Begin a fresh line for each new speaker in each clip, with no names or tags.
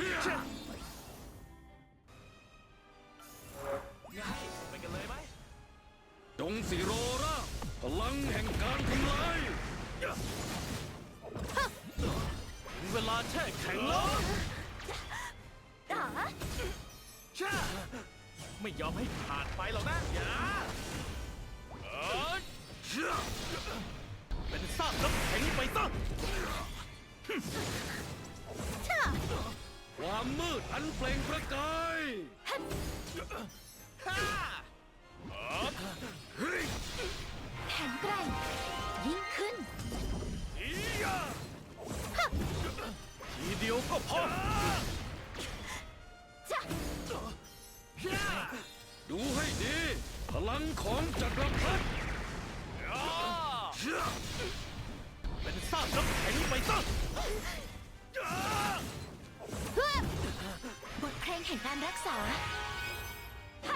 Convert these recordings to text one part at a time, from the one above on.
ไงไปกันเลยไหม
จงสิโรราพลังแห่งการทำลาย
ถึงเวลาแช่แข็งแล้วช่าไม่ยอมให้ผ่านไปหรอกนะอย่าเอิ้นเป็นซากน้ำแข็งไปซะ
ช่า
ความมืดอันเปล่งประกาย
ฮ่า
แข็งแกร่งยิ่งขึ้น
อียะทีเดียวก็พอ
จ้ะ
ย่า
ดูให้ดี พลังของจักรพรรดิ
ย่าเป็นซากน้ำแข็งไปซะ
งแห่งการรักษาฮ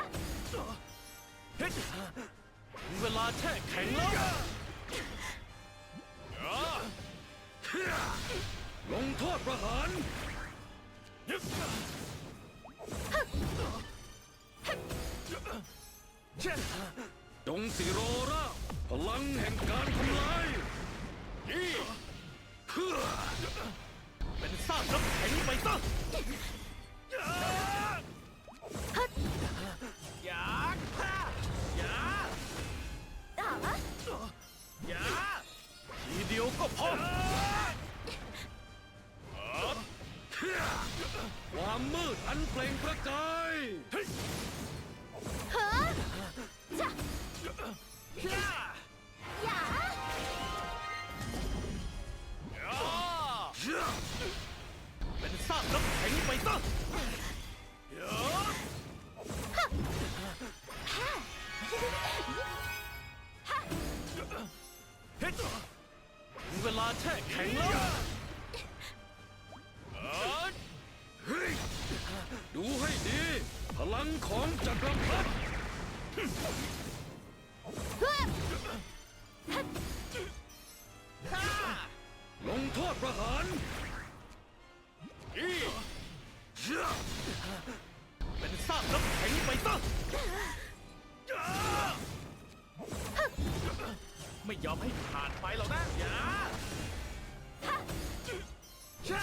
เฮ้ยถึงเวลาแช่แข็งแล้ว
ลงโทษประหารจงสิโรราพลังแห่งการทำลาย
นี่
เป็
นซากน้ำแข็งไปซะ อย่าอย่าอย่าทีเดียวก็พอ
ความมืดอันเปล่งประกาย
เฮ้ย
เฮ้อจ้ะ
ย่า
อย่า
น้ำแข็งไปซะเฮ้ยถึงเวลาแช่แข็งแล้ว
ดูให้ดี พลังของจักรพรรดิลงโทษประหาร เป็
นซากน้ำแข็งไปซะย่าไม่ยอมให้ผ่านไปหรอกนะอย่าช่า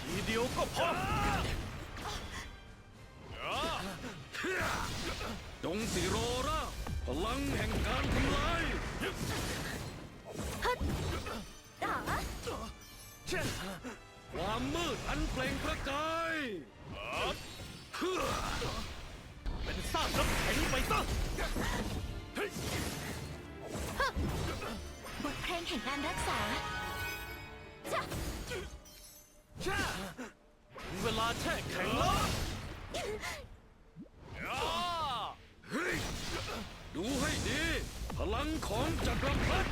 ทีเดียวก็พออย่า
จงสิโรราพลังแห่งการทำลาย
จ๋า
เช่น
ความมืดอันเปล่งประกาย เป็
นซากน้ำแข็งไปซะ
บทเพลงแห่งการรักษาจ้ะ
ช่าถึงเวลาแช่แข็งแล้ว
ดูให้ดี พลังของจักรพรรดิ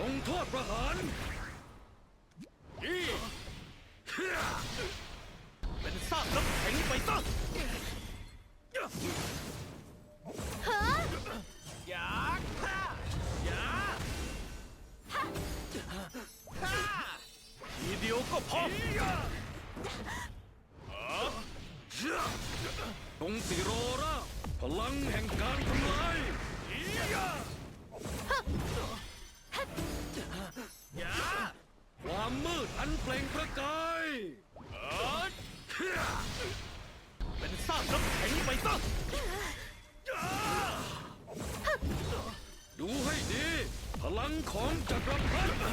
ลงโทษประหาร
อี
เพื่อ
เป็นซากน้ำแข็งไปซะ
เฮ้อ
อย่าฮ่าอย่าฮ่าทีเดียวก็พอ
เชื่อจงสิโรราพลังแห่งการทำลาย
ซากน้ำแข็งไปซะ
ดูให้ดี พลังของจักรพรรดิ